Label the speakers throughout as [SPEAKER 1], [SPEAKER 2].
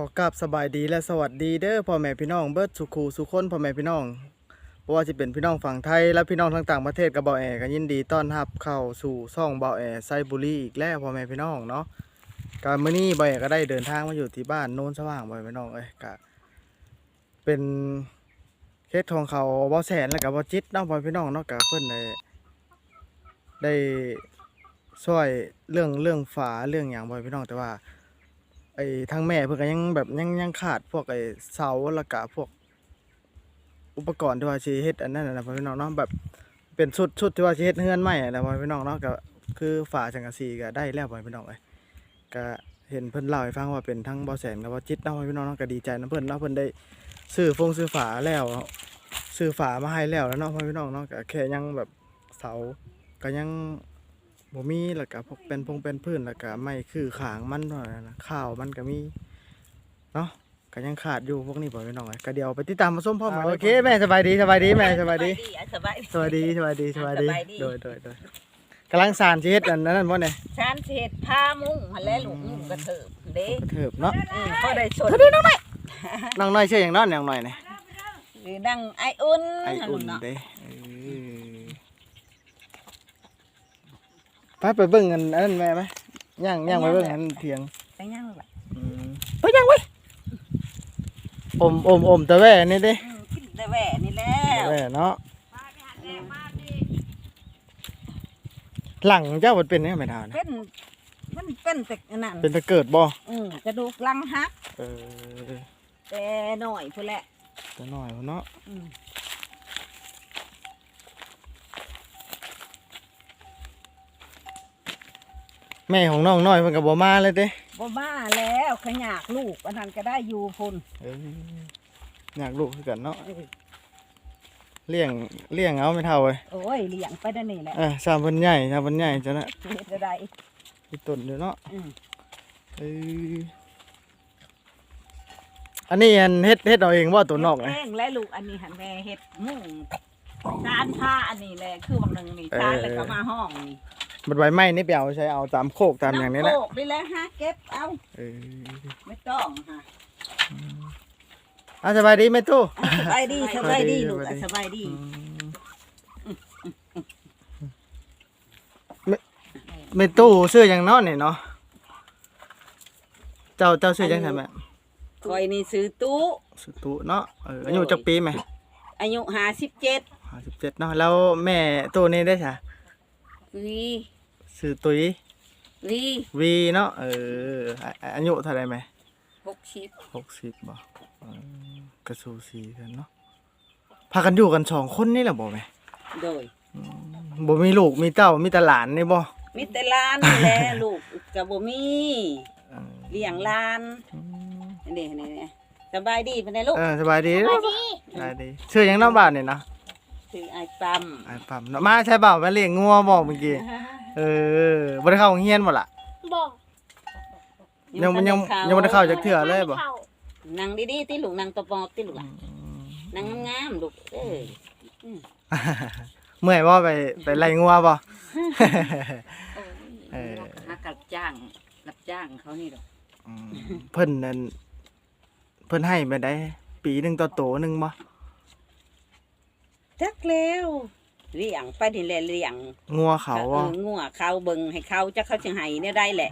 [SPEAKER 1] ขอกราบสบายดีและสวัสดีเด้อพ่อแม่พี่น้องเบิร์ดสุขูสุคนพ่อแม่พี่น้องบ่ว่าจะเป็นพี่น้องฝั่งไทยและพี่น้องทางต่างประเทศกับเบาแอก็ยินดีต้อนรับเข้าสู่ช่องเบาแอไซบุรีอีกแล้วพ่อแม่พี่น้องเนาะการมื้อนี้เบาแอก็ได้เดินทางมาอยู่ที่บ้านโน้นสว่างพ่อแม่พี่น้องเอ้ยก็เป็นเคสของเขาบ่แสนแล้วก็บ่จิตเนาะพ่อแม่พี่น้องเนาะก็เพิ่อนได้ได้ช่วยเรื่องเรื่องฝาเรื่องหยังพ่อแม่พี่น้องแต่ว่า ไอ้ทางแม่เพิ่อนก็ยังแบบยังยังขาดพวกไอ้เสาแล้วก็พวก อุปกรณ์ที่ว่าสิเฮ็ดอันนั้นน่ะนะพ่อพี่น้องเนาะแบบเป็นชุดชุดที่ว่าสิเฮ็ดเฮือนใหม่อะนะพ่อพี่น้องเนาะก็คือฝาสังกะสีก็ได้แล้วพ่อพี่น้องเอ้ยก็เห็นเพิ่นเล่าให้ฟังว่าเป็นทั้งบ่แสนกับบ่จิตเนาะพ่อพี่น้องเนาะก็ดีใจนํเพิ่นเนาะเพิ่นได้ซื้อฟงซื้อฝาแล้วซื้อฝามาให้แล้วแล้วเนาะพ่อพี่น้องเนาะก็แค่ยังแบบเสาก็ยัง บ่มีแล้วก็พวกเป็นพงเป็นพื้นแล้วก็ไม้คือขางมันเท่านั้นนะข้าวมันก็มีเนาะก็ยังขาดอยู่พวกนี้บ่พี่น้องเอ้ยก็เดี๋ยวไปติดตามมาส้มพ่อมกันโอเคแม่สบายดีสบายดีแม่สบายดี
[SPEAKER 2] สบายดี
[SPEAKER 1] สวัสดีสวัสดีสวัสดี
[SPEAKER 2] สบายดี
[SPEAKER 1] โดยโดยโดยกำลังสานชีวิตอันนั้นบ่เนี่ย
[SPEAKER 2] ชานเศษผ้ามุ้งหันแลลูกมุ้งกระเถิบเด้
[SPEAKER 1] กระเถิบเนาะ
[SPEAKER 2] อืมพอได้ชน
[SPEAKER 1] น้องน้อยชื่ออย่างน้อยน้องน้อยเนี่ย
[SPEAKER 2] หรือดังไออุ่น
[SPEAKER 1] ไออุ่น
[SPEAKER 2] เนาะ
[SPEAKER 1] เด้เออ ไปไปเบิ่งอันนั้นแม่ไหมย่างย่างไปเบิ่งอันเถียง
[SPEAKER 2] ไปยังล่ะ
[SPEAKER 1] อืมไปย่างไว้อมอมอมตะแว่นี่เด้
[SPEAKER 2] อืมกินได้แหว่นี่แล้
[SPEAKER 1] ตะ
[SPEAKER 2] ว
[SPEAKER 1] แว่เนาะหลังเจ้ามันเป็นเนี่ยไม่ทาน
[SPEAKER 2] เป็นมันเป็นแต่อันนั้น
[SPEAKER 1] เป็นตะเกิดบ่
[SPEAKER 2] อืมกระดูกหลังหัก
[SPEAKER 1] เออ
[SPEAKER 2] แต่หน่อยพุ่นแหละ
[SPEAKER 1] ตัวน้อยพุ่นเนาะ
[SPEAKER 2] อืม
[SPEAKER 1] แม่ของน้องน้อยเพิ่นก็บ่มาเลยเด้
[SPEAKER 2] บ่บ้าแล้วขยากลูกอันนั้นก็ได้อยู่พุ่น
[SPEAKER 1] เอออยากลูกคือกันเนาะ
[SPEAKER 2] เออ
[SPEAKER 1] เลี้ยงเลี้ยงเอาไม่เท่าเว้ย
[SPEAKER 2] โอ้ยเลี้ยงไปได้นี่แหละ
[SPEAKER 1] เออสามเพิ่นใหญ่สามเพิ่นใหญ่จังนะ
[SPEAKER 2] เฮ็ดได้
[SPEAKER 1] มีต้นอยู่เนาะ
[SPEAKER 2] อืม
[SPEAKER 1] เอออันนี้อันเฮ็ดเฮ็ดเอาเองบ่ตัวนอก
[SPEAKER 2] เฮ็
[SPEAKER 1] นะ
[SPEAKER 2] ดเองและลูกอันนี้หันแม่เฮ็ดมุ้งจานผ้าอันนี้แหละคือบางหนึงนี่จานแล้วก็มาห้องนี่
[SPEAKER 1] บัดใบไม้นี่ไปเอาใช้เอาตามโคกตามอย่างนี้แหละำ
[SPEAKER 2] โขกนี่แหละฮะเก็บเอา
[SPEAKER 1] เออ
[SPEAKER 2] ไม่ต้องฮะ
[SPEAKER 1] อะสบายดีไหมตู้
[SPEAKER 2] สบายดีสบายดีลูก
[SPEAKER 1] สบายดี
[SPEAKER 2] สบายดี
[SPEAKER 1] เมตู้ซื้อหยังเนาะนี่เนาะเจ้าเจ้าซื้อหยังไงแม่
[SPEAKER 2] คอยนี่ซื้อตู้
[SPEAKER 1] ซื้อตู้เนาะเอออายุจักปีไหม
[SPEAKER 2] อายุห้าสิบเจ็ด
[SPEAKER 1] ห้าสิบเจ็ดเนาะแล้วแม่ตู้นี้ได้จ้ะ
[SPEAKER 2] วี
[SPEAKER 1] ซื้อตุ้ย
[SPEAKER 2] วี
[SPEAKER 1] วีเนาะเอออะอะอายุเท่าไรไหม
[SPEAKER 2] หกสิบ
[SPEAKER 1] หกสิบบ่เออกระสูสีกันเนาะพากันอยู่กันสองคนนี่แหละบ่แม่
[SPEAKER 2] โดย
[SPEAKER 1] บ่มีลูกมีเต้ามีแต่หลานนี่บ่
[SPEAKER 2] มีแต่หลานนี่แหละ ลูกกับบ่มี
[SPEAKER 1] เออ
[SPEAKER 2] เลี้ยงหลานนี่นี่นี่สบายดีเป็นไงลูก
[SPEAKER 1] เออสบายดีสบายดีชื่อหยังเน้องบ้านนี่นะ
[SPEAKER 2] ซื้อไอ้ปั๊ม
[SPEAKER 1] ไอ้ปั๊มเนาะมาใช่เปล่ามาเลี้ยงงัวบ่เมื่อกี้ เออบ่ได้เข้าโรงเรียนบ่ล่ะ
[SPEAKER 3] บอก
[SPEAKER 1] ยังยังยังบ่ได้เข้าจักเทื่อเลยบ่
[SPEAKER 3] ข้า
[SPEAKER 2] นั่งดีๆที่ลูกนั่งตะปอบที่ลูกล่ะนั่งงามๆลูกเอ้ย
[SPEAKER 1] เมื่อยบ่ไปไปไล่งัวบ่เออ
[SPEAKER 2] หากับจ้างรับจ้างเขานี่ดอก
[SPEAKER 1] อืมเพิ่นนั่นเพิ่นให้ไปได้ ปีหนึงต่อโตหนึงบ่
[SPEAKER 2] จักแล้ว เลี้ยงไปนี่แหละเลี้ยง
[SPEAKER 1] งัวเขา
[SPEAKER 2] เอ
[SPEAKER 1] บ่
[SPEAKER 2] องัวเขาเบิ่งให้เขาจะเขาจึงให้เนี่ยได้แหละ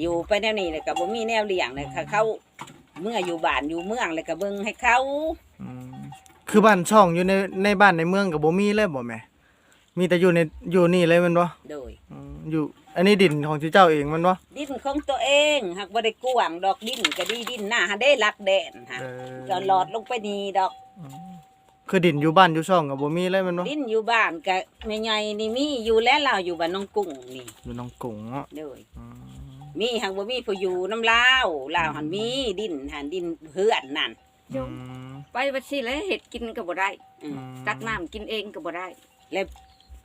[SPEAKER 2] อยู่ไปแนวนี้เลยก็บ่มีแนวเลี้ยงเลยค่ะเขาเมื่ออยู่บ้านอยู่เมืองเลยก็เบิ่งให้เขา
[SPEAKER 1] อืมคือบ้านช่องอยู่ในในบ้านในเมืองก็บ่มีเลยบ่แม่มีแต่อยู่ในอยู่นี่เลยแมันบ่
[SPEAKER 2] โดย
[SPEAKER 1] อืมอยู่ อันนี้ดินของชื่อเจ้าเองแมันบ่
[SPEAKER 2] ดินของตัวเองหากบ่ได้กว้างดอกดินก็ดีดินหน้าหาได้รักแดนฮะ
[SPEAKER 1] เออ
[SPEAKER 2] ก็หลอดลงไปนี่ดอก
[SPEAKER 1] คือดินอยู่บ้านอยู่ช่องก็บ่มีเลยแมันบ่
[SPEAKER 2] ดินอยู่บ้านก็แม่ใหญ่นี่มีอยู่แล้วเราอยู่บ้านน้องกุ้งนี่
[SPEAKER 1] อยู่หนองกุงเนาะ
[SPEAKER 2] โดย
[SPEAKER 1] อืม
[SPEAKER 2] มีหากบ่มีผู้อยู่น้ำลาวลาวหันมีดินหันดินเพื่อนนั่น
[SPEAKER 1] อืม
[SPEAKER 4] ไปวัดสิแล้วเห็ดกินก็บ่ได้
[SPEAKER 2] อืม
[SPEAKER 4] ตักน้ำกินเองก็บ่ได้
[SPEAKER 2] แล้ว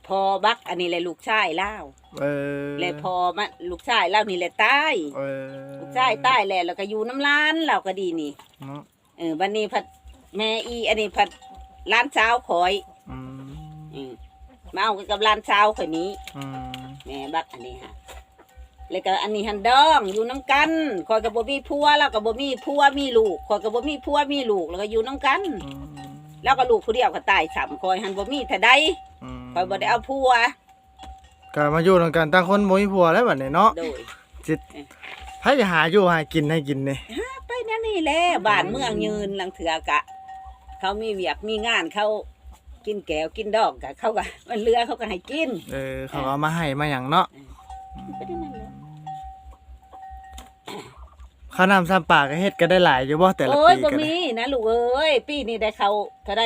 [SPEAKER 2] พอบักอันนี้แหละลูกชายเล่าว
[SPEAKER 1] เออ
[SPEAKER 2] แล้วพอมาลูกชายเล่านี่แหละตาย
[SPEAKER 1] เออ
[SPEAKER 2] ลูกชายตายแล้วแล้วก็อยู่น้ำร้านเราก็ดีนี่
[SPEAKER 1] เนาะ
[SPEAKER 2] เออบัดนี้พัดแม่อีอันนี้พัด ร้านเช้าวขอย
[SPEAKER 1] อืม
[SPEAKER 2] อืมมาเอากับร้านเช้าวคนนี้
[SPEAKER 1] อืม
[SPEAKER 2] แม่บักอันนี้ฮะแล้วก็อันนี้หันดองอยู่น้ำกันคอยกับบ่มีผัวแล้วก็บ่มีผัวมีลูกคอยกับบ่มีผัวมีลูกแล้วก็อยู่น้ำกัน
[SPEAKER 1] อืม
[SPEAKER 2] แล้วก็ลูกผู้เดียวก็ตายสามคอยหันบ่มีแต่ใด
[SPEAKER 1] อืม
[SPEAKER 2] คอยบ่ได้เอาผัว
[SPEAKER 1] ก็มาอยู่นํกันต่างคนบ่มีผัวแล้วบัดนี้เนาะ
[SPEAKER 2] โดย
[SPEAKER 1] จิตไผจะหาอยู่หากินให้กินนี่
[SPEAKER 2] ไปนั่นนี่แหละบ้านเมืองยืนลังเถือกะ เขามีเวียกมีงานเขากินแก้วกินดอกกะเขาก็มันเรือเขาก็ให้กิน
[SPEAKER 1] เออ เขาก็เอามาให้มาหยังเนาะ
[SPEAKER 2] ไปได้นั่นแหละ
[SPEAKER 1] ข้าวน้ำซ้ำปากก็เฮ็ดก็ได้หลายอยู่บ่แต่ละ
[SPEAKER 2] โอ้ย
[SPEAKER 1] ปี
[SPEAKER 2] บ่
[SPEAKER 1] ก็ได้
[SPEAKER 2] มีนะลูกเอ้ยปีนี้ได้เขาเท่าได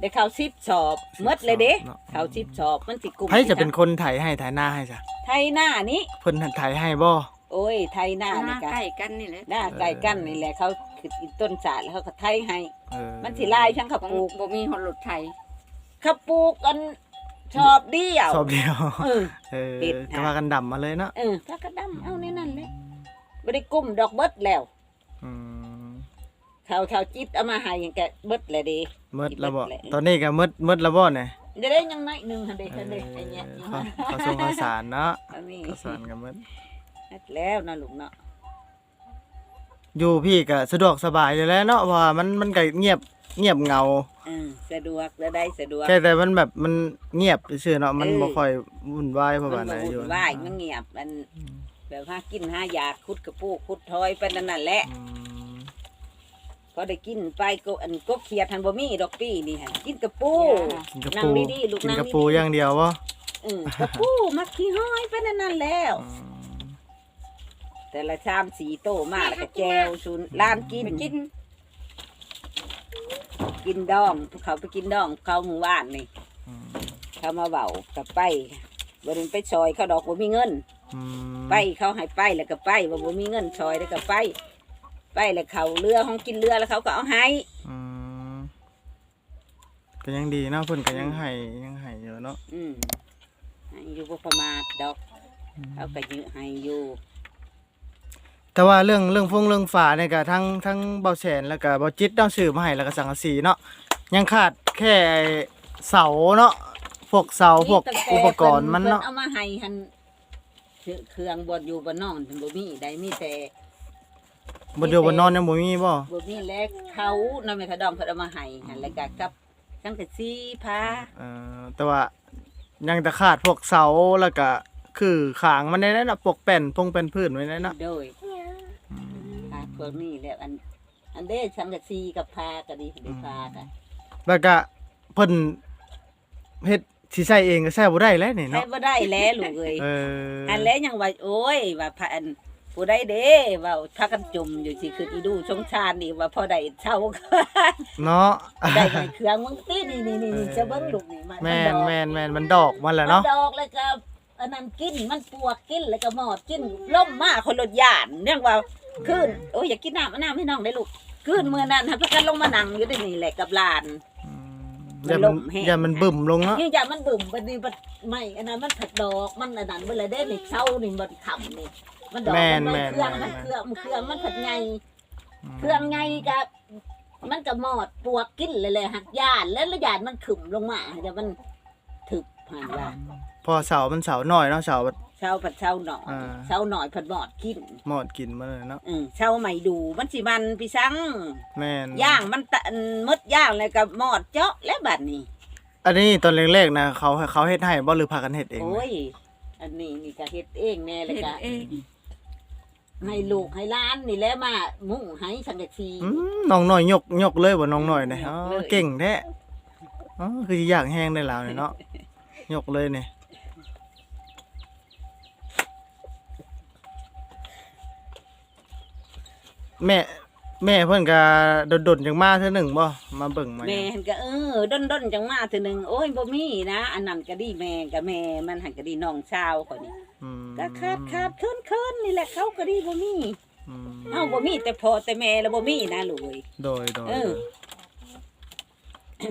[SPEAKER 2] ได้เขาสิบสอบหมดเลยเด้
[SPEAKER 1] นาะ
[SPEAKER 2] เขาสิบสอบมันสิกลุ่ม
[SPEAKER 1] ไผจะเป็นคนไถให้ไถนาให้จ้ะ
[SPEAKER 2] ไทยหน้านี้
[SPEAKER 1] เพิ่นไถให้บ่
[SPEAKER 2] โอ้ยไทยหน้า
[SPEAKER 4] ห
[SPEAKER 2] นี่
[SPEAKER 4] น้ากะใกล้กันนี่แหละ
[SPEAKER 2] หน้าไก่กันนี่แหละเขา คืออีต้นสาดแล้วเขาก็ไทยให้
[SPEAKER 1] เออ
[SPEAKER 2] มันสิลายช่างเขา
[SPEAKER 4] ของ
[SPEAKER 2] ปลูก
[SPEAKER 4] บ่มีฮอดรถไทย
[SPEAKER 2] เขาปลูกกันชอบเดียว
[SPEAKER 1] สอบเดียว
[SPEAKER 2] เออ
[SPEAKER 1] เออ
[SPEAKER 2] ปิด
[SPEAKER 1] ก็ว่ากันดำมาเลยเนาะ
[SPEAKER 2] เออถ้ากระดำเอาในนั่นเลยบ่ได้กุ้มดอกเบิดแล้ว
[SPEAKER 1] อืม
[SPEAKER 2] เขาเขาจิตเอามาให้ยังแกเบิดเลยเดี
[SPEAKER 1] หมดแล้วบ่
[SPEAKER 2] ปิดเลย
[SPEAKER 1] ตอนนี้ก็หมดหมดแล้วบ่เนี่ย
[SPEAKER 2] จะได้ยังน้อยหนึงหั่นเด้
[SPEAKER 1] เอ
[SPEAKER 2] หั่นเด้ไอ้
[SPEAKER 1] อ
[SPEAKER 2] เนี่ย
[SPEAKER 1] เขาเขาส่งข้าวสารเนาะ
[SPEAKER 2] อันนี้
[SPEAKER 1] ข้าวสารก็หมด
[SPEAKER 2] แล้วนะลูกเนาะ
[SPEAKER 1] อยู่พี่ก็สะดวกสบายอยู่แล้วเนาะเพราะว่ามันมันก็เงียบเงียบเหงา
[SPEAKER 2] เออสะดวกจะได้สะดวก
[SPEAKER 1] แค่แต่มันแบบมันเงียบซื่อๆเนาะมัน
[SPEAKER 2] เออ
[SPEAKER 1] บ่ค่อยวุ่นวายเพราะ
[SPEAKER 2] มั
[SPEAKER 1] ว่านไหน
[SPEAKER 2] บ่
[SPEAKER 1] อยู่
[SPEAKER 2] วุ่นวายมันเงียบมันแบบหากินหายาคุดกระปูคุดทอยไปนั่นนั่นแหละ
[SPEAKER 1] อืม
[SPEAKER 2] พอได้กินไปก็อันกบเขียดหันบ่มีดอกปี้นี่ฮะกินกระปู
[SPEAKER 1] กินกระ
[SPEAKER 2] นั่ง
[SPEAKER 1] ปู
[SPEAKER 2] ดีๆลูก
[SPEAKER 1] กิน
[SPEAKER 2] นั่ง
[SPEAKER 1] กระ
[SPEAKER 2] ดีๆ
[SPEAKER 1] ปูอย่างเดียวบ่
[SPEAKER 2] เออกระปูมักขี้ห้อยไปนั่นนั่นแล้ว
[SPEAKER 1] อืม
[SPEAKER 2] แต่ละชามสีโตมากแล้วก็แจวชุนล้านกิน
[SPEAKER 4] ไปกิน
[SPEAKER 2] กินดองเขาไปกินดองเขาหมู่บ้านนี่
[SPEAKER 1] อืม
[SPEAKER 2] เขามาเบากับไปบริไปซอยเขาดอกบ่มีเงิน
[SPEAKER 1] อืม
[SPEAKER 2] ไปเขาให้ไปแล้วก็ไปว่าบ่มีเงินซอยแล้วก็ไป ไปแล้วเขาเรือห้องกินเรือแล้วเขาก็เอาให้
[SPEAKER 1] อืมก็ยังดีเนาะเพิ่นก็ยังให้ยังให้อยู่เนาะ
[SPEAKER 2] อืมให้อยู่บ่ประมาทดอกเขาก็ยือให้อยู่
[SPEAKER 1] แต่ว่าเรื่องเรื่องฟงเรื่องฝาเนี่ยก็ทั้งทั้งเบาแสนแล้วก็เบาจิตเนาะซื้อมาให้แล้วก็สังกะสีเนาะยังขาดแค่ไอ้เสาเนาะพวกเสาพวก
[SPEAKER 2] ตั้งแต่
[SPEAKER 1] อุปกรณ์มัน
[SPEAKER 2] พิ่
[SPEAKER 1] เนาะ
[SPEAKER 2] เอามาให้หันเครื่องบดอยู่บ่นอนถึงบ่มีได้มีแต่
[SPEAKER 1] บ่อยู่บ่นอนยังบ่มีบ่
[SPEAKER 2] บ่มีแลกเขานำแม่ทะดองเพิ่นเอามาให้หันแล้วก็กับจังกะสีผ้า
[SPEAKER 1] เอ่อแต่ว่ายังแต่ขาดพวกเสาแล้วก็คือขางมันได้เนาะพวกแป้นพงเป็นพื้นไว้ได้เนาะ
[SPEAKER 2] โดย ผ้าพวกนี้แล้วอัน อันเด้จังกะสีกับผ้าก็ดีได้ผ้าก็
[SPEAKER 1] แล้วก็เพิ่นเฮ็ดสิใช้เองก็ใช้บ่ได้แล้วนี่
[SPEAKER 2] ใช้
[SPEAKER 1] เนาะ
[SPEAKER 2] บ่ได้แล้วลูกเอ้ย
[SPEAKER 1] เออ
[SPEAKER 2] อันแล้วยังว่าโอ้ยว่าพระอันผู้ใดเด้ว่าพากันจมอยู่สิคืออีดูสงชาญนี่ว่าพอได้เช่า
[SPEAKER 1] เนาะ
[SPEAKER 2] ได้ไงเครื่องมึงตีนี่นี่นี่นี่จะเบิ้งลูกนี่มัน
[SPEAKER 1] แม่น
[SPEAKER 2] ดอก
[SPEAKER 1] แม่นแม่นมันดอกมันแหละ
[SPEAKER 2] มัน
[SPEAKER 1] เนาะ
[SPEAKER 2] ดอกแล้วก็อันนั้นกินมันปวกกินแล้วก็หมอดกินล่มมาคนรถยานเรื่องว่า คืนโอ้ยอยากกินน้ำเอาน้ำให้น้องได้ลูกคืนเมื่อนั้นฮะพากันลงมานั่งอยู่ที่นี่แหละกับหลาน
[SPEAKER 1] อืม
[SPEAKER 2] มัน
[SPEAKER 1] อย่า
[SPEAKER 2] ล
[SPEAKER 1] มัน
[SPEAKER 2] มแห้ง
[SPEAKER 1] อย่ามันบึ้มลงเนาะ
[SPEAKER 2] นี่อย่ามันบึ่มบัดนี้บัดไม่อันนั้นมันผัดดอกมันอันนั้นเวลาได้นี่เช้านี่มันขำนี่มันดอก
[SPEAKER 1] แม่น
[SPEAKER 2] มัน
[SPEAKER 1] แม่น
[SPEAKER 2] เครื่อง
[SPEAKER 1] แม่
[SPEAKER 2] มัน
[SPEAKER 1] น
[SPEAKER 2] เครื่องมันเครื่องมันผัดไง เครื่องไงกับมันก็หมอดปวกกินเลยเลยหักยานแล้วแล้วยานมันขึ้มลงมาจะมันถึกผ่านว่า
[SPEAKER 1] พอเสามันเสาหน่อยเนาะเสา
[SPEAKER 2] เช้าผัดเช้าหน่อย
[SPEAKER 1] อ่า
[SPEAKER 2] เช้าหน่อยผัดหมอดกิน
[SPEAKER 1] หมอดกินมาเลยเนาะ
[SPEAKER 2] อืมเช้าใหม่ดูมันสิมันพี่ซัง
[SPEAKER 1] แม่น
[SPEAKER 2] ย่างมันตะมดย่างเลยกับหมอดเจาะและบัดนี้
[SPEAKER 1] อันนี้ตอนแรกๆนะเขาเขาเฮ็ดให้บ่หรือพากันเฮ็ดเอง
[SPEAKER 2] โอ้ยอันนี้นี่ก็เฮ็ดเองแน่เลย
[SPEAKER 4] เฮ็ด
[SPEAKER 2] ก็
[SPEAKER 4] เอง
[SPEAKER 2] ให้ลูกให้หล้านนี่แหละมามุ่งให้สังกะสี
[SPEAKER 1] อืมน้องน้อยยกยกเลยบ่น้องน้อยเนี่ย
[SPEAKER 2] ย
[SPEAKER 1] อ๋
[SPEAKER 2] กเล
[SPEAKER 1] อยเก่งแท้อ๋อคือสิอยากแห้งได้แล้วเนี่ยเนาะยกเลยเนี่ย แม่ แม่เพิ่นก็ดดๆจังมาเทื่อหนึ่งบ่มาเบิ่งมาห
[SPEAKER 2] แม่
[SPEAKER 1] ยัง
[SPEAKER 2] หันก็เออด้นด้นๆจังมาเทีนึงโอ้ยบ่มีนะ อันนั้นก็ดีแม่กับแม่มันหันก็ดีน้องชาวคนนี้
[SPEAKER 1] อืม
[SPEAKER 2] ก็ขาดขาดเคินเคินนี่แหละเขาก็ดีบ่มี
[SPEAKER 1] อืม
[SPEAKER 2] เฮาบ่มีแต่พ่อแต่แม่แล้วบ่มีนะลูกเอ้ย
[SPEAKER 1] โดยโดย
[SPEAKER 2] เออ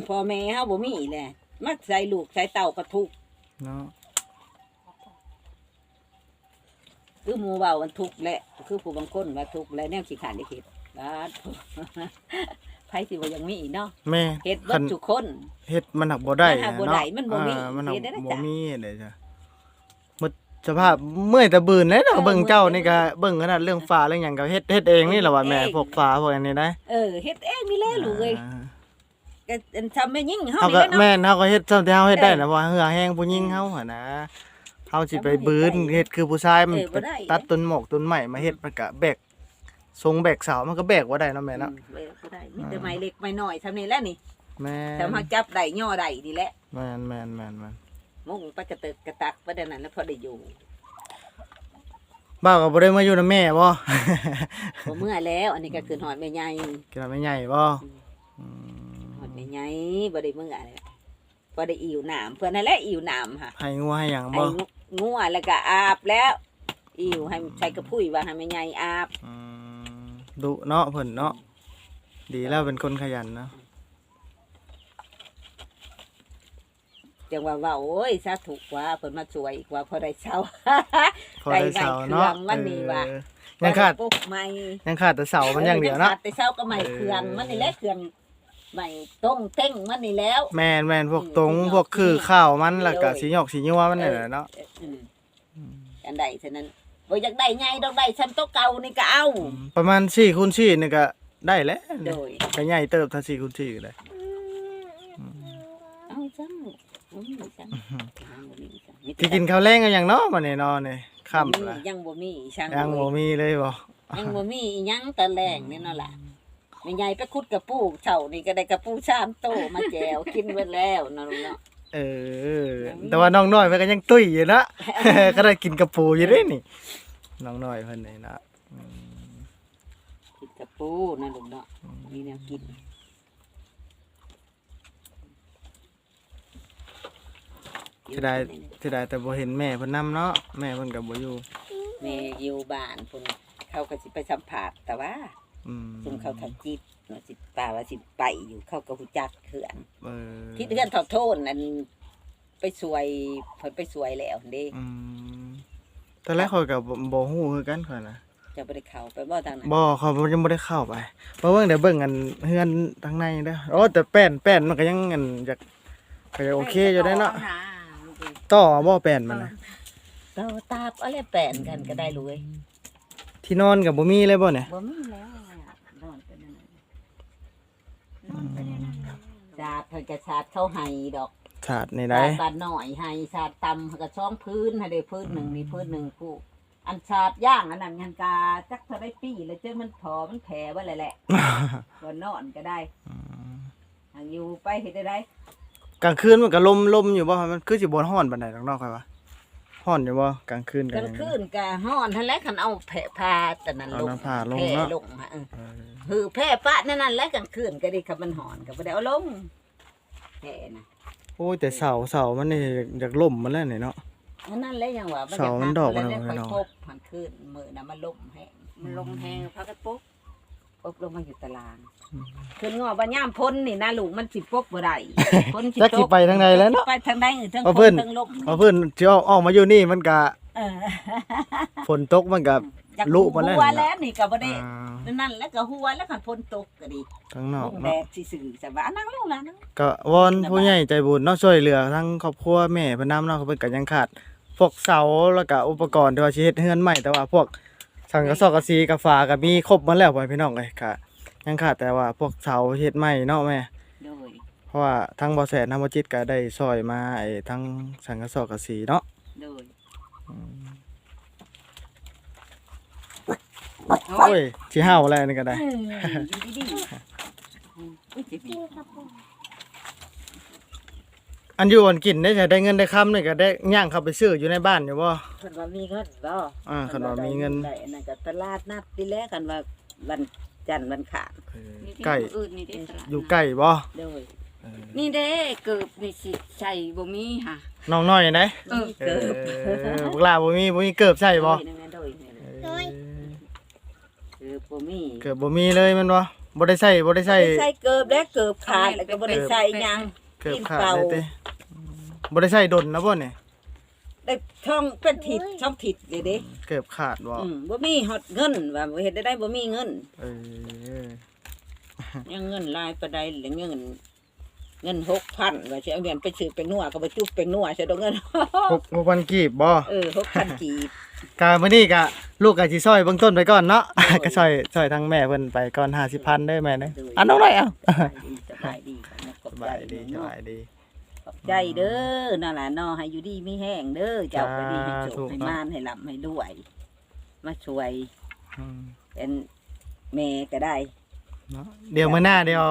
[SPEAKER 2] พ่อแม่เฮาบ่มีแหละมักใส่ลูกใส่เต่าก็ทุกข์
[SPEAKER 1] เนาะ
[SPEAKER 2] คือหมู่เว้ามันทุกข์แหละคือผู้บางคนว่าทุกข์แล้วแนวสิขานได้เฮ็ดบาดไผสิบ่ยังมีอีกเนาะ
[SPEAKER 1] แม่
[SPEAKER 2] เฮ็ดเบิ
[SPEAKER 1] คั
[SPEAKER 2] ด
[SPEAKER 1] น
[SPEAKER 2] ทุกคน
[SPEAKER 1] เฮ็ดมันหักบ่ได้
[SPEAKER 2] มันหักบ่ได้
[SPEAKER 1] เาะ
[SPEAKER 2] มันบ่มี
[SPEAKER 1] อ่ามันหัก
[SPEAKER 2] เฮ็ดได้นะ
[SPEAKER 1] บ่
[SPEAKER 2] จ๊ะ
[SPEAKER 1] มีเด้จ้ะหมดสภาพเมื่อยแต่บืนเลยเนาะ
[SPEAKER 2] เออ
[SPEAKER 1] เบิ่งเจ้า
[SPEAKER 2] เมื่อย
[SPEAKER 1] นี่ก็เบิ่งขนาดเรื่องฟ้าเรื่องหยังก็เฮ็ดเฮ็ดเองนี่แหละว่าแม่
[SPEAKER 2] เอง
[SPEAKER 1] พวกฟ้าพวกอันนี้ได้
[SPEAKER 2] เออเฮ็ดเองนี่แหละลูกเอ้ย
[SPEAKER 1] อ่า
[SPEAKER 2] ก็ทำแม่ยิ่งเฮา
[SPEAKER 1] เฮา
[SPEAKER 2] นี่
[SPEAKER 1] ก็
[SPEAKER 2] แหละเนาะ
[SPEAKER 1] แม่นเฮาก็เฮ็ดซ้ำที่เฮาเฮ็ดได้
[SPEAKER 2] เออ
[SPEAKER 1] นะว่าเหือแห้งผู้หญิงเฮาหั่นนะ เฮาสิไป
[SPEAKER 2] ทำให้
[SPEAKER 1] บืน
[SPEAKER 2] ได้
[SPEAKER 1] เฮ็ดคือผู้ชายมัน
[SPEAKER 2] เออบ่ได้
[SPEAKER 1] ตัดต้นหมอกต้นไม้มาเฮ็ดมันก็แบกทรงแบกเสามันก็แบกบ่ได้เนาะแม่เนาะ
[SPEAKER 2] อืมเว้ยบ่ได้มีแต่ไม้เล็กไม้น้อยทำนี่แหละนี่
[SPEAKER 1] แม่
[SPEAKER 2] แต่เฮาจับได้ย่อได้นี่แหละ
[SPEAKER 1] แม่นแม่นแม่นแม่น
[SPEAKER 2] มุงไปกระตึกกระตักไปเดี๋ยวนั้นแล้วพอได้อยู่
[SPEAKER 1] บ้าวก็บ่ได้มาอยู่นำแม่บ่
[SPEAKER 2] บ่เมื่อยแล้ว อันนี้ก็คือหอดแม่ใหญ่
[SPEAKER 1] กินแล้วไม่ใหญ่บ่อืม
[SPEAKER 2] หอดแม่ใหญ่บ่ได้เมื่อยแล้ว พอได้อิ่วน้ำเพื่อนนั่นแหละอิ่วน้ำค่ะ
[SPEAKER 1] ให้งัวให้หยัง
[SPEAKER 2] ไอ้
[SPEAKER 1] บ่
[SPEAKER 2] งูงัวแล้วก็อาบแล้วอิ่วให้ใช้กระพุ้ยว่าให้แม่ใหญ่อาบ
[SPEAKER 1] อืมดุเนาะเพิ่นเนาะดีแล้วเป็นคนขยันเนาะ
[SPEAKER 2] จังว่าเว่าโอ้ยสาธุว่าเพิ่นมาช่วยอีกว่าพอได้เช้า
[SPEAKER 1] พอได้เสาเนาะ
[SPEAKER 2] ได้ไม้เครื่องมันนี่ว่ะ
[SPEAKER 1] เออยังขาด
[SPEAKER 2] ปุ๊บใหม่
[SPEAKER 1] ยังขาดแต่เสามันอย่างเดียวเนาะ
[SPEAKER 2] ขาแต่เช้าก็ใหม่เครื่องมันนี่แหละเครื่อง ใหม่ต้งเต้งมันนี่แล้ว
[SPEAKER 1] แม่นแม่นพวกตรง
[SPEAKER 2] อืม
[SPEAKER 1] พวกคือข้าวมัน
[SPEAKER 2] โดย
[SPEAKER 1] แล้วก็สีหยอกสียัวมันนี่แหละเนาะ
[SPEAKER 2] อืมอันใดฉะนั้นบ่อยากได้ไงดอกได้ฉันโตะเก่านี่ก็เอา
[SPEAKER 1] ประมาณ4คูณ4นี่ก็ได้แล้ว
[SPEAKER 2] โดย
[SPEAKER 1] ก็ใหญ่เติบถ้า4คูณ4ก็ได้
[SPEAKER 2] เอาจังบ่มีจังบ่มีจังมีแต่
[SPEAKER 1] ที่กินข้าวแรงกันอย่างเนาะมื้อนี้เนาะนี่ค่ำละ
[SPEAKER 2] ยังบ่มีช่าง
[SPEAKER 1] ยังบ่มีเลยบ่
[SPEAKER 2] ยังบ่มีอีหยังแต่แรงนี่เนาะล่ะ แม่ใหญ่ไปขุดกระปูเช้านี่ก็ได้กระปูชามโตมาแจวกินเบิดแล้วเนาะลูกเนาะ
[SPEAKER 1] เออ แต่ว่าน้องน้อยเพิ่นก็ยังตุ้ยอยู่นะ ก็ได้กินกระปูอยู่เด้นี่ น้องน้อยเพิ่นนี่นะอืม
[SPEAKER 2] กินกระปูนะลูกเนาะมีแนวกิน
[SPEAKER 1] สิได้สิได้แต่บ่เห็นแม่เพิ่นนํเนาะ แม่เพิ่นก็บ่อยู่
[SPEAKER 2] แม่อยู่บ้านพุ่นเขาก็สิไปสัมผัสแต่ว่า
[SPEAKER 1] อืม
[SPEAKER 2] ซุมเขาทำจิตเนาะสิป่าว่าสิไปอยู่เขาก็ฮู้จักเขื่อน
[SPEAKER 1] เออ
[SPEAKER 2] ที่เดือนเท่าโทนนั่นไปสวยเพิ่นไปสวยแล้วเด้
[SPEAKER 1] อืมตอนแรกข้อยก็บ่บ่ฮู้คือกันข้อยนะ
[SPEAKER 2] จะบ่ได้เข้าไปบ่ทางนั้น
[SPEAKER 1] บ่เขายังบ่ได้เข้าไปเพราะเบิ่งเดี๋ยวเบิ่งกันเฮือนทางในเด้อโอ้แต่แป้นแป้นมันก็ยังอันอยากก็ยังโอเคอยู่ได้เนาะต่อบ่แป้นมันน่ะ
[SPEAKER 2] เราตาบอะไรแปลนกันก็ได้รู้เว้ย
[SPEAKER 1] ที่นอนก็บ่มีเลยบ่เนี่ย
[SPEAKER 2] บ่มีแล้วนอนไปนั่นน่ะนอนไปนั่นน่ะ ชาดเพิ่นก็ชาดเข้าให้ดอก
[SPEAKER 1] ชาตินี่ได้
[SPEAKER 2] ชาดบานหน่อยให้ชาดตำเพิ่นก็ช่องพื้นให้ได้พื้นหนึ่งนี่พื้นหนึ่งคู่ อันชาดย่างอันนั้นยังกาจักเท่าได้ปีแล้วเจอมันพอมันแผลไว้เลยแหละบ่นอนก็ได้ทางอยู่ไปเฮ็ดได้ได้
[SPEAKER 1] กลางคืนมันก็ลมลมอยู่บ่มันคือสิบ่ฮ้อนปานใดดอกเนาะค่อยว่า ฮ้อนอยู่บ่กลางคืน
[SPEAKER 2] ก
[SPEAKER 1] ก็
[SPEAKER 2] ลาง
[SPEAKER 1] ยัง
[SPEAKER 2] คืนก็ฮ้อนทันแหล้วคันเอาแผลพาแต่นั้นลง
[SPEAKER 1] เอาน้ำผ้าลง
[SPEAKER 2] แผล
[SPEAKER 1] เนาะ
[SPEAKER 2] ลงฮะเออ
[SPEAKER 1] เออ
[SPEAKER 2] คือแพร่ปะนั่นนั่นแหละกลางคืนก็ดีครับมันหอนก็บ่ได้เอาลงแพร่นะ
[SPEAKER 1] โอ้ยแต่เสาเสามันนี่อยากล่มมันแล้วนี่เนาะ
[SPEAKER 2] อันนั่นแหละยังว่า
[SPEAKER 1] เสามันดอกมัน
[SPEAKER 2] แล้ว
[SPEAKER 1] เอาไว้
[SPEAKER 2] ค่อย
[SPEAKER 1] เนาะ
[SPEAKER 2] พบหันคืนมื้อน่ะมันล่มแห้ง
[SPEAKER 4] มันลงแหงพักกันปุ๊บ
[SPEAKER 2] พบลงมาอยู่ตารางคืนงอบ่ย่ามพ้นนี่นะลูกมันสิพบบ่ได้พ้นสิ
[SPEAKER 1] จัก
[SPEAKER 2] ต
[SPEAKER 1] สิ
[SPEAKER 2] ก
[SPEAKER 1] ไปทางใดแล้วเนาะ
[SPEAKER 2] ไปทางใดทั้ง
[SPEAKER 1] เอา
[SPEAKER 2] ฝ
[SPEAKER 1] เพิ่
[SPEAKER 2] น
[SPEAKER 1] น
[SPEAKER 2] ทั้งลม
[SPEAKER 1] พอเพิ่นสิออกออกมาอยู่นี่มันก็
[SPEAKER 2] เออ
[SPEAKER 1] ฝนตกมันก็
[SPEAKER 2] จาก
[SPEAKER 1] ลุมาแล้ว
[SPEAKER 2] หัว
[SPEAKER 1] นี่
[SPEAKER 2] แล้วนี่ก็บ่ได้
[SPEAKER 1] อ่า
[SPEAKER 2] นั่นแหล้วก็หัวแล้วคันพ้นตกก็ดี
[SPEAKER 1] ข้างนอ
[SPEAKER 2] ล
[SPEAKER 1] ก
[SPEAKER 2] งแด
[SPEAKER 1] เนาะ
[SPEAKER 2] ดซื่อๆซะว่านั่งลงล่ะนั่ง
[SPEAKER 1] ก็วอนผู้ใหญ่ใจบุญเนาะช่วยเหลือทั้งครอบครัวแม่เพิ่นนำเนาะเพิ่นก็ยังขาดพวกเสาแล้วก็อุปกรณ์ที่ว่าสิเฮ็ดเฮือนใหม่แต่ว่าพวก สังกะสอกกะสีกะฝาก็มีครบหมดแล้วพ่อพี่น้องเอ้ยก็ยังขาดแต่ว่าพวกเสาเฮ็ดใหม่เนาะแม่
[SPEAKER 2] โดย
[SPEAKER 1] เพราะว่าทั้งบ่แสนทั้งบ่จิตก็ได้ซอยมาไอ้ทั้งสังกะสอกกะสีเนาะ
[SPEAKER 2] โดย
[SPEAKER 1] โอ้ยสิห้าวอะไรนี่ก็ได้
[SPEAKER 2] เอออยู่ดีๆอุ้ยเจ็บอีก
[SPEAKER 1] อันอยู่อันกินได้ใช้ได้เงินได้คำนี่ก็ได้ย่างเข้าไปซื้ออยู่ในบ้านอยู่บ่
[SPEAKER 2] คันว่ามีเงินบ่
[SPEAKER 1] อ่าคันว่ามีเงิน
[SPEAKER 2] ได้อันนั้นก็ตลาดนัดที่แรกกันว่าวันจันทร์วันขาด
[SPEAKER 1] เออ
[SPEAKER 4] นี่ที่
[SPEAKER 1] ใกล้
[SPEAKER 4] อื่นนี่เด้ตลาด
[SPEAKER 1] อยู่ใกล้บ่
[SPEAKER 2] โดย
[SPEAKER 1] เออ
[SPEAKER 4] นี่เด้เกือบนี่สิใส่บ่มีค่ะ
[SPEAKER 1] น้องน้อยได้
[SPEAKER 4] เออ
[SPEAKER 1] เอ
[SPEAKER 2] เกิ
[SPEAKER 1] อบพวกลาบ่มีบ่มีเกิบใช่บ่
[SPEAKER 2] โดยนั่นแม่โดยนี่แหละ
[SPEAKER 1] เออ
[SPEAKER 2] เกิบบ่มี
[SPEAKER 1] เกิบบ่มีเลยแมันบ่บ่ได้ใส่บ่ได้ใส่
[SPEAKER 2] ใส่เกิบและเกิบขาดแล้วก็บ่ได้ใส่หยัง
[SPEAKER 1] เกิบ
[SPEAKER 2] กิน
[SPEAKER 1] ขาด
[SPEAKER 2] เปล่า
[SPEAKER 1] เลยติบ่ได้ใส่ดนนะบ่เนี่ย
[SPEAKER 2] ได้ท่องเป็นทิศช่องทิศเลยเด้
[SPEAKER 1] เกิบขาดบ่
[SPEAKER 2] อืมบ่มีฮอดเงินว่าบ่เฮ็ดได้ได้บ่มีเงิน
[SPEAKER 1] เออ
[SPEAKER 2] ยังเงินหลายปานใดหรือเงิน เงินหกพันว่าสิเอาเงินไปซื้อเป็นนัวก็ไปจุบเป็นนัวใช่ดอกเงิน
[SPEAKER 1] หกหกพันกีบบ่
[SPEAKER 2] เออหกพันกีบ
[SPEAKER 1] กามื้อนี้ก็ลูกก็สิซอยเบื้องต้นไปก่อนเนาะ
[SPEAKER 2] โอ้ย
[SPEAKER 1] ก็ซอยซอยทั้งแม่เพิ่นไปก่อน50,000เด้อแม่เด้ออันน้องหน่อยเอ้า
[SPEAKER 2] สบายดีขอ บ
[SPEAKER 1] ส
[SPEAKER 2] ใจ
[SPEAKER 1] บายดีส
[SPEAKER 2] เนาะ
[SPEAKER 1] บายดี
[SPEAKER 2] ขอบใจเด้อนั่นล่ะเนาะให้อยู่ดีมีแห้งเด้อเจ้าก็ดีให้โช
[SPEAKER 1] สาธุ
[SPEAKER 2] คให้มานให้ลำให้ด้วย มาช่วย
[SPEAKER 1] อืม
[SPEAKER 2] เป็นแม่ก็ได้
[SPEAKER 1] เนาะเดี๋ยวมื้อหน้าเดี๋ยว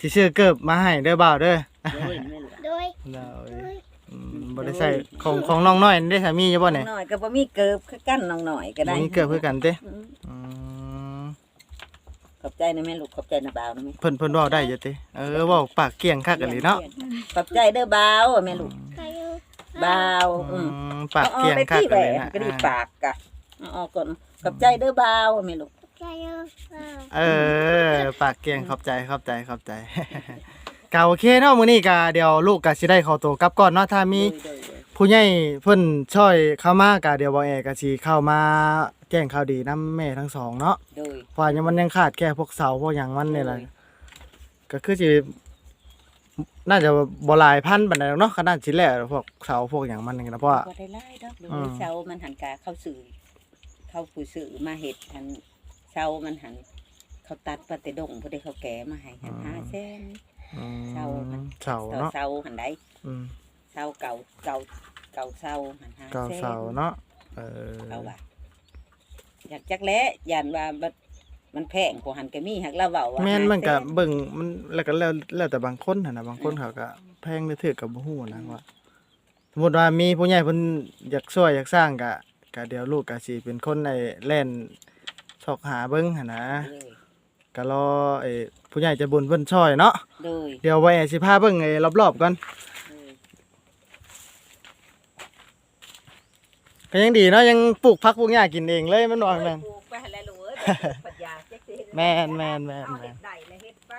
[SPEAKER 1] สิซื้อเกิบมาให้เด้อบ่าวเด้อ
[SPEAKER 2] โดยไม่เหลือ
[SPEAKER 3] โดย
[SPEAKER 1] เด้อ
[SPEAKER 3] โดย
[SPEAKER 1] อืมบ่ได้ใส่ของของน้องน้อยนี่ได้สามีอยู่บ่เนี่ย
[SPEAKER 2] น้อยก็บ่มีเกิบคือกันน้องหน่อยก็ได้
[SPEAKER 1] มีเกิบคือกันเด้
[SPEAKER 2] อืม
[SPEAKER 1] อืม
[SPEAKER 2] ขอบใจนะแม่ลูกขอบใจนะบ่าวนะแม่
[SPEAKER 1] เพิ่นเพิ่นเว้าได้อยู่ติเออเว้าปากเกี้ยงคักกันเลยเนาะ
[SPEAKER 2] ขอบใจเด้อบ่าวแม่ลูก
[SPEAKER 3] ใครอยู่
[SPEAKER 2] บ่าว
[SPEAKER 1] อื
[SPEAKER 2] อืม
[SPEAKER 1] มปากเกี้ยงคัก
[SPEAKER 2] ที่
[SPEAKER 1] กัน
[SPEAKER 2] แหว
[SPEAKER 1] เลย
[SPEAKER 2] น
[SPEAKER 1] นะ
[SPEAKER 2] ก็ดี
[SPEAKER 1] อ่า
[SPEAKER 2] ปากกะเอาออกก่อนขอบใจเด้อบ่าวแม่ลูก
[SPEAKER 3] ใครอยู่อ้าว
[SPEAKER 1] เออ ปากเกี้ยงขอบใจขอบใจขอบใจกาโอเคเนาะมื้อนี้ก็เดี๋ยวลูกก็สิได้เข้าตัวกลับก่อนเนาะถ้ามี
[SPEAKER 2] โดยโดยโดย
[SPEAKER 1] ผู้ใหญ่เพิ่นช่วยเข้ามาก็เดี๋ยวบ่แอก็สิเข้ามา แจ้งข่าวดีนํแม่ทั้งสองเนาะ
[SPEAKER 2] โดย
[SPEAKER 1] เพราะว่ายังมันยังขาดแค่พวกเสาพวกหยังมันนี่แหละ
[SPEAKER 2] โดย
[SPEAKER 1] ก็คือสิน่าจะบ่หลายพันปานใดหรอกเนาะขนาดสิแล้วพวกเสาพวกหยังมันนี่นะเพราะว่า
[SPEAKER 2] บ่ได้ไล่ดอกเดี๋ยว
[SPEAKER 1] อืม
[SPEAKER 2] เช้ามันหันกาเข้าสื่อเข้าผู้สื่อมาเฮ็ดหันเช้ามันหัน เขาตัดปฏิดงบ่ได้เขาแก่มาให้หันห้าเส้น
[SPEAKER 1] อืม
[SPEAKER 2] เสามัน
[SPEAKER 1] เสา
[SPEAKER 2] เสา
[SPEAKER 1] เนาะ
[SPEAKER 2] เสาหันได้
[SPEAKER 1] อืม
[SPEAKER 2] เสาเก่าเก่าเก่าเสาหันห้า
[SPEAKER 1] เก่า
[SPEAKER 2] เส้น
[SPEAKER 1] เสาเนาะเออ
[SPEAKER 2] เราว่า อยากจักแล้ยันว่าบัดมันแพงกว่าหันก็มีหักเราเว้าว่า
[SPEAKER 1] แม่นมันก็
[SPEAKER 2] ห้าเส้
[SPEAKER 1] เบิ่งมันแล้วก็แล้วแล้วแต่บางคนหั่นน่ะบางคนเขาก็แพงหรือถือก็บ่ฮู้นะว่าสมมุติว่ามีผู้ใหญ่เพิ่นอยากช่วยอยากสร้างก็ก็เดี๋ยวลูกก็สิเป็นคนในแล่นซอกหาเบิ่งหั่นนะ
[SPEAKER 2] เลย
[SPEAKER 1] ก็รอไอ้ผู้ใหญ่ใจะบุญเพิ่นช่วยเนาะ
[SPEAKER 2] โดย
[SPEAKER 1] เดี๋ยวไว้สิพาเบิ่งไอ้รอบๆก่อน
[SPEAKER 2] โดย
[SPEAKER 1] ก็ยังดีเนาะยังปลูกผักปลูกหญ้ากินเองเลยมันว่าแม่น
[SPEAKER 2] ปลูกไปหั่นแหละลูกเอ้ยปัญญาจักสิเฮ็ด
[SPEAKER 1] แม่นแม่นแม่น
[SPEAKER 2] เอา
[SPEAKER 1] แม่
[SPEAKER 2] เฮ็
[SPEAKER 1] น
[SPEAKER 2] ดได้แล้วเฮ็ดไป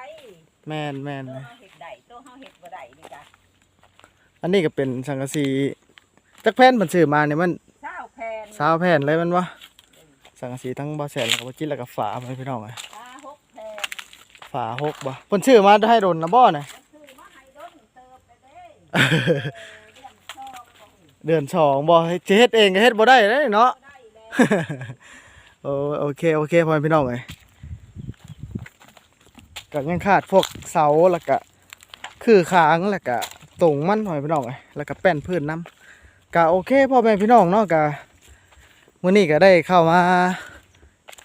[SPEAKER 1] แม่นแม่น
[SPEAKER 2] ตัวเฮาเฮ็ดได้ตัวเฮาเฮ็ดบ่ได้นี่จ้ะ
[SPEAKER 1] อันนี้ก็เป็นสังกะสีจักแผ่นเพิ่นซื้อมาเนี่ยมัน
[SPEAKER 2] เช้าแผ่น
[SPEAKER 1] สาวแผ่นเลยมันวะสังกะสีทั้งบ่แสนแล้วก็บ่จิตแล้วก็ฝาไปพี่น้องเอ้ย
[SPEAKER 2] ตาหกแผ่น
[SPEAKER 1] ฝาหกบ่เพิ่นซื้อมาให้โดนนะบ่น่ะ
[SPEAKER 2] ซื้อมาให้ดนเติบไปเด้ เห็น
[SPEAKER 1] เดือนสองบ่สิเฮ็ดเองก็เฮ็ดบ่ได้เด้เนาะ
[SPEAKER 2] ได้แล้ว
[SPEAKER 1] โอ้โอเคโอเคพ่อแม่พี่น้องเอ้ยก็ยังขาดพวกเสาแล้วก็คือค้างแล้วก็ตรงมันพ่อแม่พี่น้องเอ้ยแล้วก็แป้นพื้นน้ำก็โอเคพ่อแม่พี่น้องเนาะก็มื้อนี้ก็ได้เข้ามา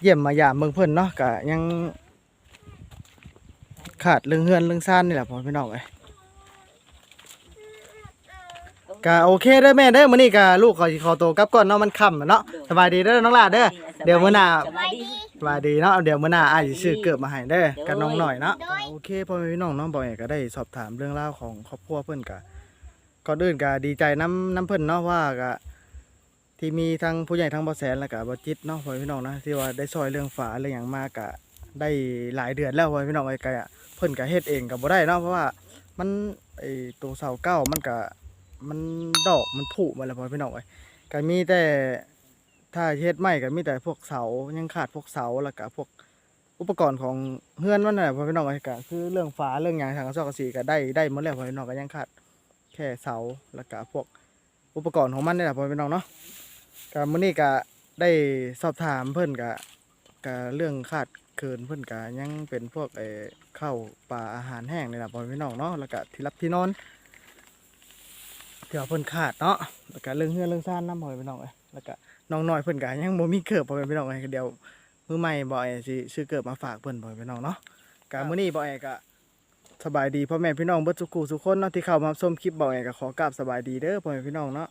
[SPEAKER 1] เยี่ยมมายามเบิ่งเพิ่นเนาะก็ยังขาดเรื่องเฮือนเรื่องซ่านนี่แหละพ่อแม่พี่น้องเอ้ย ก็โอเคเด้อแม่เด้อมื้อนี้ก็ลูกขอสิขอตัวกลับก่อนเนาะมันค่ำอะเนาะสบายดีเด้อน้องหลาเด้อเดี๋ยวมื้อหน้า
[SPEAKER 2] สบายดี
[SPEAKER 1] สบายดีเนาะเดี๋ยวมื้อหน้าอ้ายสิซื้อเกิบมาให้เด้อกับน้องหน่อยเนาะโอเคพ่อแม่พี่น้องเนาะบ่อยก็ได้สอบถามเรื่องราวของครอบครัวเพิ่นก็ก่อนอื่นก็ดีใจน้ำน้ำเพิ่นเนาะว่าก็ที่มีทั้งผู้ใหญ่ทั้งบ่แสนแล้วก็บ่จิตเนาะพ่อแม่พี่น้องนะที่ว่าได้ซอยเรื่องฝาเรื่องหยังมาก็ได้หลายเดือนแล้วพ่อแม่พี่น้องไอ้ก็เพิ่นก็เฮ็ดเองก็บ่ได้เนาะเพราะว่ามันไอ้ตัวเสาเก้ามันก็ มันดอกมันผุมาแล้วพอพี่น้องเอ้ยก็มีแต่ถ้าเฮ็ดใหม่ก็มีแต่พวกเสายังขาดพวกเสาแล้วก็พวกอุปกรณ์ของเฮือนมันน่ะพอพี่น้องก็ก็คือเรื่องฝาเรื่องหยังทางกระสอบกระสีก็ได้ได้หมดแล้วพอพี่น้องก็ยังขาดแค่เสาแล้วก็พวกอุปกรณ์ของมันนี่แหละพอพี่น้องเนาะก็มื้อนี้ก็ได้สอบถามเพิ่นก็ก็เรื่องขาดเคินเพิ่อนก็ยังเป็นพวกไอ้ข้าวปลาอาหารแห้งนี่แหละพ่อพี่น้องเนาะแล้วก็ที่รับที่นอน ที่ว่าเพิ่นขาดเนาะแล้วก็เรื่องเฮือเรื่องซ่านน้ำพ่อยไปน้องเอ้ยแล้วก็น้องน้อยเพิ่นก็ยังบ่มีเกิบพ่อแม่พี่น้องเลยเดี๋ยวมื้อใหม่บ่ไอ้สิซื้อเกิบมาฝากเพิ่นบ่อยไปน้องเนาะกะมื้อนี้บ่ไอ้ก็สบายดีพ่อแม่พี่น้องเบิดทุกคู่ทุกคนเนาะที่เข้ามาชมคลิปบ่ไอ้ก็ขอกราบสบายดีเด้อพ่อแม่พี่น้องเนาะ